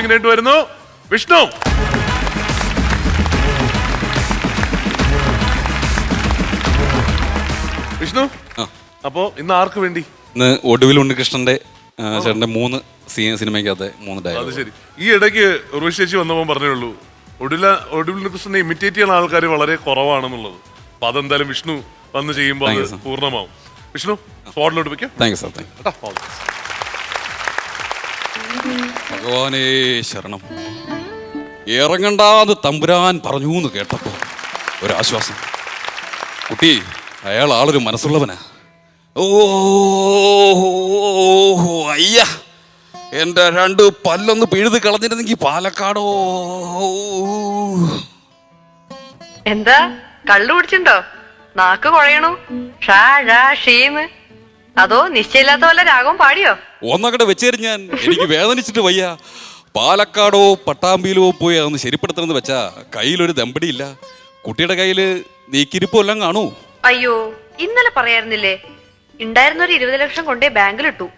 ക്ലാപ്പിംഗിനായിട്ട് വരുന്നു. വിഷ്ണു. വിഷ്ണു. അപ്പോ ഇന്ന് ആർക്ക് വേണ്ടി? ഇന്ന് ഒടുവിൽ ഉണ്ണികൃഷ്ണന്റെ ചേട്ടന്റെ മൂന്ന് സിനിമയ്ക്കകത്ത് മൂന്ന് അത് ഡയലോഗ് ശരി. ഈ ഇടയ്ക്ക് ഉർവശി ചേച്ചി വന്നപ്പോൾ പറഞ്ഞേ ഉള്ളൂ ഒടുവില ഒടുവിൽ ഉണ്ണികൃഷ്ണനെ ഇമിറ്റേറ്റ് ചെയ്യുന്ന ആൾക്കാർ വളരെ കുറവാണെന്നുള്ളത്. അപ്പൊ അതെന്തായാലും വിഷ്ണു വന്ന് ചെയ്യുമ്പോൾ അത്. പൂർണമാവും. വിഷ്ണു സ്പോട്ടിലോട്ട് വെക്കാം. Thank you sir thank best. ഭഗവാനേ ശരണം. ഇറങ്ങണ്ടാന്ന് തമ്പുരാൻ പറഞ്ഞു എന്ന് കേട്ടപ്പോൾ ഒരാശ്വാസം. കുട്ടി അയാൾ ആളൊരു മനസ്സുള്ളവനാ. ഓ അയ്യ എന്റെ രണ്ട് പല്ലൊന്ന് പിഴുത് കളഞ്ഞിരുന്നെങ്കിൽ പാലക്കാടോ. എന്താ? കള്ളു കുടിച്ചിണ്ടോ? നാക്ക് കുഴയണു. ഷാ ഷാ ഷീന്ന്. അതോ നിശ്ചയില്ലാത്ത വല്ല രാഗവും പാടിയോ? ഒന്നങ്ങടെ വെച്ചേരും ഞാൻ. എനിക്ക് വേദനിച്ചിട്ട് വയ്യ. പാലക്കാടോ പട്ടാമ്പിയിലോ പോയി അതൊന്ന് ശരിപ്പെടുത്തണമെന്ന് വെച്ചാ കയ്യിലൊരു ദമ്പടിയില്ല. കുട്ടിയുടെ കയ്യിൽ നീക്കിരിപ്പോ എല്ലാം കാണൂ. അയ്യോ ഇന്നലെ പറയായിരുന്നില്ലേ? ഉണ്ടായിരുന്ന ഒരു ഇരുപത് ലക്ഷം കൊണ്ടേ ബാങ്കിലിട്ടു.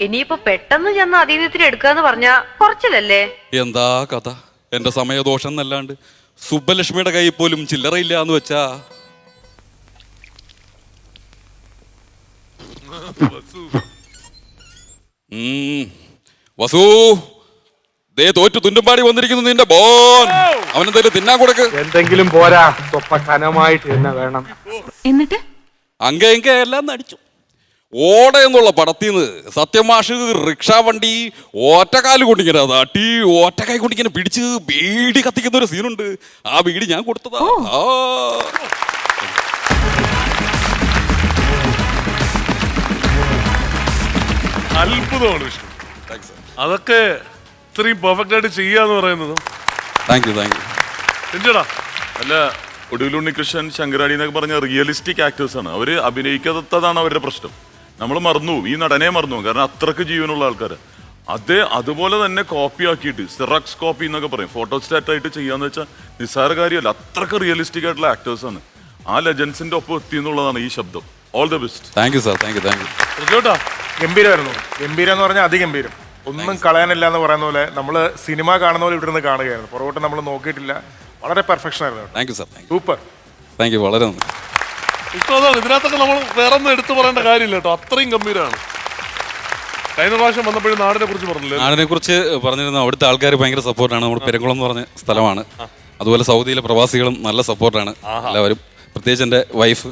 ഇനിയിപ്പോ പെട്ടെന്ന് ചെന്ന് അതീതത്തിന് എടുക്കാന്ന് പറഞ്ഞാ കുറച്ചിലല്ലേ? എന്താ കഥ? എന്റെ സമയദോഷം എന്നല്ലാണ്ട് സുബ്ബലക്ഷ്മിയുടെ കൈ പോലും ചില്ലറയില്ല എന്ന് വെച്ചാ. വസു. വസു ദേ തോറ്റു തുണ്ടുംപാടി വന്നിരിക്കുന്നു നിന്റെ ബോൻ. അവനെന്തായാലും തിന്നാൻ കൊടുക്ക്. എന്തെങ്കിലും പോരാ. തൊപ്പ കനമായിട്ട് തന്നെ വേണം. എന്നിട്ട്? അങ്ക ഇങ്ക എല്ലാം നടിച്ചു. ഓട എന്നുള്ള പടത്തിൽ നിന്ന് സത്യമാഷ് റിക്ഷാ വണ്ടി ഒറ്റക്കാൽ കൊണ്ടിങ്ങനെ തട്ടി ഒറ്റക്കായി കൊണ്ടിങ്ങനെ പിടിച്ച് ബീഡി കത്തിക്കുന്ന ഒരു സീനുണ്ട് ആ ബീഡി ഞാൻ കൊടുത്തതാ. ആ. അത്ഭുതമാണ് വിഷ്ണു. താങ്ക്സ്. അതൊക്കെ ഇത്രയും പെർഫെക്റ്റ് ആയിട്ട് ചെയ്യാന്ന് പറയുന്നത്. താങ്ക് യു താങ്ക് യു എന്തിടാ അല്ല ഒടുവിൽ ഉണ്ണികൃഷ്ണൻ ശങ്കരാടി എന്നൊക്കെ പറഞ്ഞ റിയലിസ്റ്റിക് ആക്ടേഴ്സ് ആണ്. അവർ അഭിനയിക്കാത്തതാണ് അവരുടെ പ്രശ്നം. നമ്മൾ മറന്നു പോകും. ഈ നടനെ മറന്നു പോകും. കാരണം അത്രയ്ക്ക് ജീവനുള്ള ആൾക്കാര്. അതേ അതുപോലെ തന്നെ കോപ്പി ആക്കിയിട്ട് സിറക്സ് കോപ്പി എന്നൊക്കെ പറയും. ഫോട്ടോസ്റ്റാറ്റ് ആയിട്ട് ചെയ്യാന്ന് വെച്ചാൽ നിസ്സാര കാര്യമല്ല. അത്രയ്ക്ക് റിയലിസ്റ്റിക് ആയിട്ടുള്ള ആക്ടേഴ്സ് ആണ്. ആ ലെജൻസിന്റെ ഒപ്പം എത്തി എന്നുള്ളതാണ് ഈ ശബ്ദം. All the best thank you sir thank you thank you ഗംഭീരമായിരുന്നു. ഗംഭീരം എന്ന് പറഞ്ഞാൽ അതിഗംഭീരം. ഒന്നും കളയാനില്ല എന്ന് പറയുന്ന പോലെ നമ്മൾ സിനിമ കാണുന്ന പോലെ ഇവിടെ നിന്ന് കാണുകയായിരുന്നു. പുറകോട്ട് നമ്മൾ നോക്കിയിട്ടില്ല. വളരെ പെർഫെക്ഷൻ ആയിരുന്നു thank you you. Super thank you വളരെ നന്ദി. ഇപ്പൊ അതാണ്. ഇതിനകത്തൊക്കെ നമ്മൾ വേറെ ഒന്നും എടുത്തു പറയേണ്ട കാര്യമില്ല കേട്ടോ. അത്രയും ഗംഭീരമാണ് കഴിഞ്ഞ പ്രാവശ്യം വന്നപ്പോഴും നാടിനെ കുറിച്ച് പറഞ്ഞില്ലേ? നാടിനെ കുറിച്ച് പറഞ്ഞിരുന്ന അവിടുത്തെ ആൾക്കാർ ഭയങ്കര സപ്പോർട്ടാണ് നമ്മുടെ പെരുങ്കുളം എന്ന് പറഞ്ഞ സ്ഥലമാണ്. അതുപോലെ സൗദിയിലെ പ്രവാസികളും നല്ല സപ്പോർട്ടാണ് എല്ലാവരും. പ്രത്യേകിച്ച് എന്റെ വൈഫ്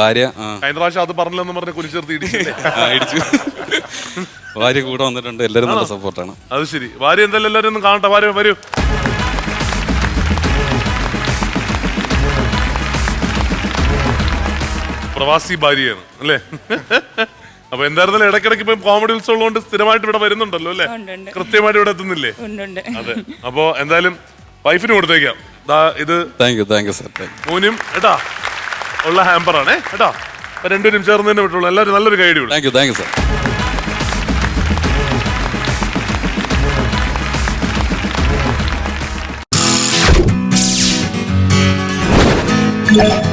ഭാര്യ കഴിഞ്ഞ പ്രാവശ്യം അത് പറഞ്ഞില്ലെന്ന് പറഞ്ഞ് കുലിച്ചേർത്ത് ഇടിച്ചു. ഭാര്യ കൂടെ വന്നിട്ടുണ്ട് എല്ലാവരും നല്ല സപ്പോർട്ടാണ്. അത് ശരി. ഭാര്യ എന്തായാലും എല്ലാവരും ഒന്ന് കാണട്ടെ. ഭാര്യ വരൂ. പ്രവാസി ഭാര്യയാണ് അല്ലേ? അപ്പൊ എന്തായിരുന്നാലും ഇടയ്ക്കിടയ്ക്ക് ഇപ്പൊ കോമഡി ഉത്സവം കൊണ്ട് സ്ഥിരമായിട്ട് ഇവിടെ വരുന്നുണ്ടല്ലോ അല്ലേ? ഉണ്ട്. കൃത്യമായിട്ട് ഇവിടെ എത്തുന്നില്ലേ? ഉണ്ട് അതെ. അപ്പോ എന്തായാലും വൈഫിന് കൊടുത്തേക്കാം. ദാ ഇത് thank you thank you sir thank മോനും ഏട്ടാ ഉള്ള ഹാമ്പറാണേ കേട്ടോ അപ്പൊ രണ്ടുപേരും ചേർന്ന് തന്നെ വിട്ടുള്ളൂ എല്ലാവരും നല്ലൊരു guide thank you thank you sir Yeah.